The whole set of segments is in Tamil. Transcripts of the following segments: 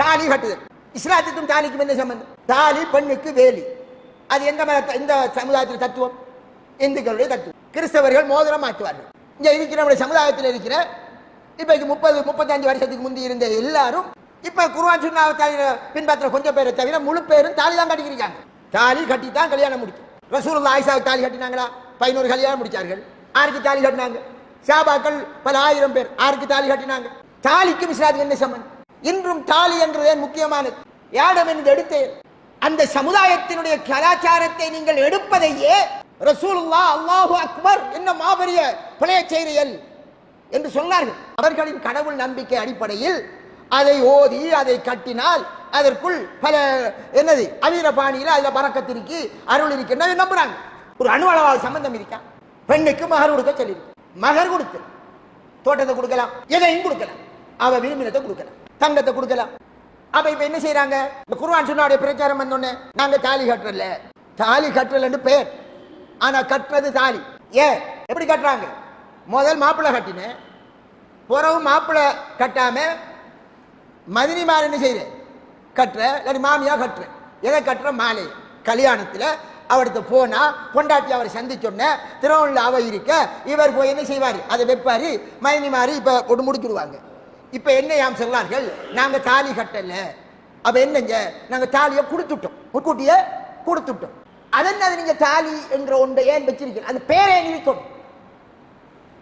தாலி கட்டுதல். இஸ்லாத்துக்கும் தாலிக்கும் என்ன சம்பந்தம்? தாலி பெண்ணுக்கு வேலி. அது எந்த மத இந்த சமுதாயத்தில் தத்துவம்? இந்துக்களுடைய தத்துவம். கிறிஸ்தவர்கள் மோதிரம் மாற்றுவார்கள் இங்கே இருக்கிற நம்முடைய சமுதாயத்தில் இருக்கிற இப்போ முப்பது முப்பத்தஞ்சு வருஷத்துக்கு முந்தி இருந்த எல்லாரும் இப்போ குருவான் சுண்ணாவை தவிர பின்பற்ற கொஞ்சம் பேரை தவிர முழு பேரும் தாலி தான் கட்டிக்கிறாங்க தாலி கட்டி தான் கல்யாணம் முடிக்கும். ரசூல் ஆயிஷாவுக்கு தாலி கட்டினாங்களா? பதினோரு கல்யாணம் முடித்தார்கள் ஆருக்கு தாலி கட்டினாங்க. சாபாக்கள் பல ஆயிரம் பேர் ஆருக்கு தாலி கட்டினாங்க. தாலிக்கும் இஸ்லாத்துக்கு என்ன சம்பந்தம்? இன்றும் தாலி என்று ஏன் முக்கியமானது? யாடம் என்று எடுத்தேன்? அந்த சமுதாயத்தினுடைய கலாச்சாரத்தை நீங்கள் எடுப்பதையே ரசூலுல்லா அல்லாஹு அக்பர் என்ன மாபெரிய பிழைய செய்தியல் என்று சொன்னார்கள். அவர்களின் கடவுள் நம்பிக்கை அடிப்படையில் அதை ஓதி அதை கட்டினால் அதற்குள் பல என்னது அவீர பாணியில் அதில் பறக்கத்திற்கு அருள் இருக்கின்றது நம்புறாங்க. ஒரு அணுவளவாக சம்பந்தம் இருக்கா? பெண்ணுக்கு மகர் கொடுக்க சொல்லி மகர் கொடுத்து தோட்டத்தை கொடுக்கலாம் எதையும் கொடுக்கலாம். அவ விரும்பினத்தை கொடுக்கலாம். தங்கத்தை கொடுக்கலாம். அப்ப இப்ப என்ன செய்யறாங்க இந்த குருவான் சுன்னாவுடைய பிரச்சாரம் வந்தோடனே நாங்க தாலி கட்டுறல தாலி கட்டுறலன்னு பேர். ஆனா கட்டுறது தாலி. ஏ எப்படி கட்டுறாங்க? முதல் மாப்பிள்ளை கட்டினேன். பிறகு மாப்பிள்ளை கட்டாம மதினிமார் என்ன செய்யற கட்டுற இல்லாட்டி மாமியா கட்டுற எதை கட்டுற மாலை கல்யாணத்துல அவருக்கு போனா பொண்டாட்டி அவரை சந்திச்சோன்ன திருவண்ணூர்ல அவ இருக்க இவர் போய் என்ன செய்வாரு? அதை வைப்பாரு. மைனி மாறி இப்ப கொண்டு முடிக்கிடுவாங்க இப்ப என்ன யாம் சொல்லார்கள்? நாங்க தாலி கட்டல. அப்ப என்னங்க? நாங்க தாலியை கொடுத்துட்டோம். முன்கூட்டியே கொடுத்துட்டோம். அதென்ன நீங்க தாலி என்ற ஒன்றை ஏன் வச்சிருக்கீங்க? அந்த பேரை நினைக்கும்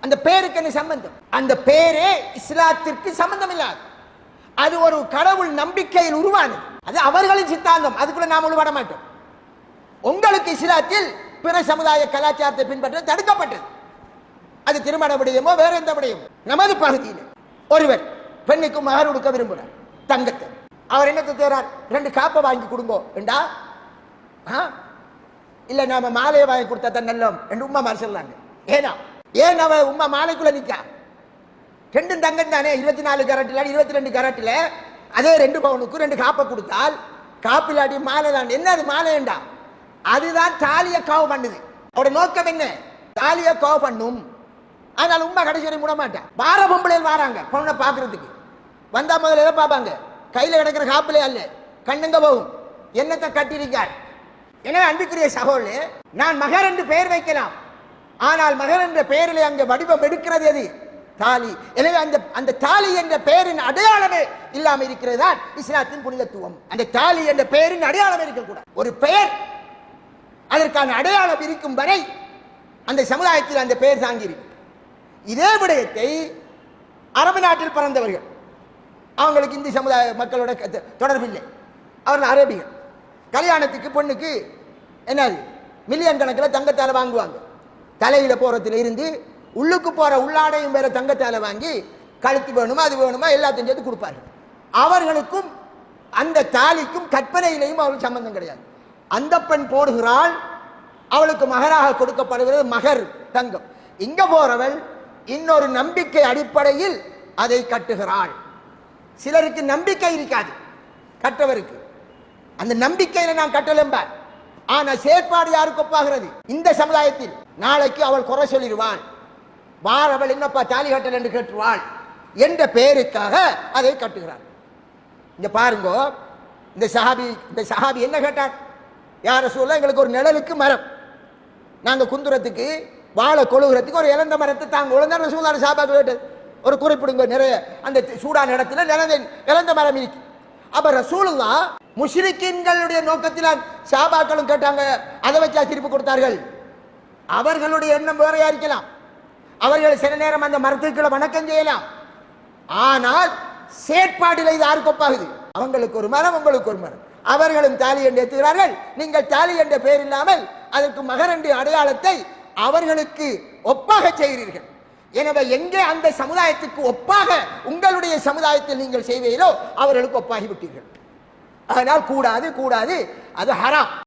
அந்த பேருக்கு என்ன சம்பந்தம்? அந்த பேரே இஸ்லாத்திற்கு சம்பந்தம் இல்லாது அது ஒரு கடவுள் நம்பிக்கையில் உருவானது. அது அவர்களின் சித்தாந்தம். அதுக்குள்ள நாம் உள்பட மாட்டோம். உங்களுக்கு இஸ்லாத்தில் பிற சமுதாய கலாச்சாரத்தை பின்பற்ற தடுக்கப்பட்டது. அது திருமண விடயமோ வேற எந்த விடயமோ நமது பகுதியில் ஒருவர் பெண்ணுக்கு மகர் கொடுக்க விரும்புகிறார். தங்கத்தை. அவர் என்னத்தை தேர்றார் ரெண்டு காப்பை வாங்கி கொடுங்கோ. என்றா ஆ? நாம மாலையை வாங்கி கொடுத்தா தான் நல்லோம் என்று உமா மாதிரி சொல்லாங்க. ஏனா ஏன் அவ உமா மாலைக்குள்ள நிற்கா ரெண்டும் தங்கம் தானே? இருபத்தி நாலு கரட்டில் இருபத்தி ரெண்டு கரட்டில் அதே ரெண்டு பவுனுக்கு ரெண்டு காப்பை கொடுத்தால் காப்பிலாடி மாலை தான். என்ன அது மாலைண்டா அதுதான் தாலியை காவு பண்ணுது. அவட நோக்கம் என்ன? தாலியை காவு பண்ணும். அதனால் உண்மை கடைசி வரை மூட மாட்டேன் வார பொம்பளையில் வராங்க பொண்ணை பார்க்கறதுக்கு. வந்தா முதல்ல எதை பார்ப்பாங்க? கையில் கிடக்கிற காப்பிலே அல்ல கண்ணுங்க போகும். என்னத்தை கட்டியிருக்கார்? எனவே அன்புக்குரிய சகோல் நான் மகர் என்று பெயர் வைக்கலாம். ஆனால் மகர் என்ற பெயரில் அங்கே வடிவம் எடுக்கிறது எது? தாலி. எனவே அந்த அந்த தாலி என்ற பெயரின் அடையாளமே இல்லாம இருக்கிறது தான் இஸ்லாத்தின் புனிதத்துவம். அந்த தாலி என்ற பெயரின் அடையாளம் இருக்கக்கூடாது ஒரு பெயர் அதற்கான அடையாளம் இருக்கும் வரை அந்த சமுதாயத்தில் அந்த பெயர் தாங்கி இருக்கு இதே விடயத்தை அரபு நாட்டில் பிறந்தவர்கள் அவங்களுக்கு இந்தி சமுதாய மக்களோட க- அவர்கள் அரேபிகள். கல்யாணத்துக்கு பொண்ணுக்கு என்னது? மில்லியன் கணக்கில் தங்கத்தால வாங்குவாங்க. தலையில் போகிறதுல இருந்து உள்ளுக்கு போகிற உள்ளாடையும் வேற தங்கத்தால் வாங்கி கழுத்து வேணுமா அது வேணுமா எல்லாத்தையும் சேர்த்து கொடுப்பார்கள். அவர்களுக்கும் அந்த தாலிக்கும் கற்பனையிலையும் அவர்களுக்கு சம்பந்தம் கிடையாது. அந்த பெண் போடுகிறாள் அவளுக்கு மகராக கொடுக்கப்படுகிறது மகர் தங்கம். இங்கே போகிறவள் இன்னொரு நம்பிக்கை அடிப்படையில் அதை கட்டுகிறாள். சிலருக்கு நம்பிக்கை இருக்காது கற்றவருக்கு. அந்த நம்பிக்கையில நான் கட்டலம்பார் ஆனா செயற்பாடு யாருக்கு ஒப்பாகிறது? இந்த சமுதாயத்தில். நாளைக்கு அவள் குறை சொல்லிடுவாள். அவள் என்னப்பா தாலி கட்டல் என்று கேட்டுருவாள் என்ற பெயருக்காக அதை கட்டுகிறாள். இங்க பாருங்க இந்த சஹாபி இந்த சஹாபி என்ன கேட்டார்? யார சொல்ல எங்களுக்கு ஒரு நிழலுக்கு மரம். நாங்கள் குந்துரத்துக்கு வாழை கொழுகிறதுக்கு ஒரு இழந்த மரத்தை தாங்க ஒழுங்கா ரசூலான சாபாக்கு கேட்டது ஒரு குறிப்பிடுங்க நிறைய. அந்த சூடான இடத்துல நிலந்த இழந்த மரம் இருக்கு. அப்போ ரசூலுல்லா முஷ்ரிக்கின்களுடைய நோக்கத்தில் சாபாக்களும் கேட்டாங்க அதை வச்சா திருப்பி கொடுத்தார்கள். அவர்களுடைய எண்ணம் வேறையா இருக்கலாம் அவர்கள் சில நேரம் அந்த மரத்துக்களை வணக்கம் செய்யலாம். ஆனால் செயற்பாடில் இது யாருக்கு ஒப்பாகுது? அவங்களுக்கு ஒரு மரம் உங்களுக்கு ஒரு மரம். அவர்களும் தாலி என்று ஏற்றுகிறார்கள் நீங்கள் தாலி என்ற பெயர் இல்லாமல் அதற்கு மகரண்டு அடையாளத்தை அவர்களுக்கு ஒப்பாக செய்கிறீர்கள். எனவே எங்கே அந்த சமுதாயத்துக்கு ஒப்பாக உங்களுடைய சமுதாயத்தில் நீங்கள் செய்வீர்களோ அவர்களுக்கு ஒப்பாகி விட்டீர்கள். அதனால் கூடாது கூடாது அது ஹராம்.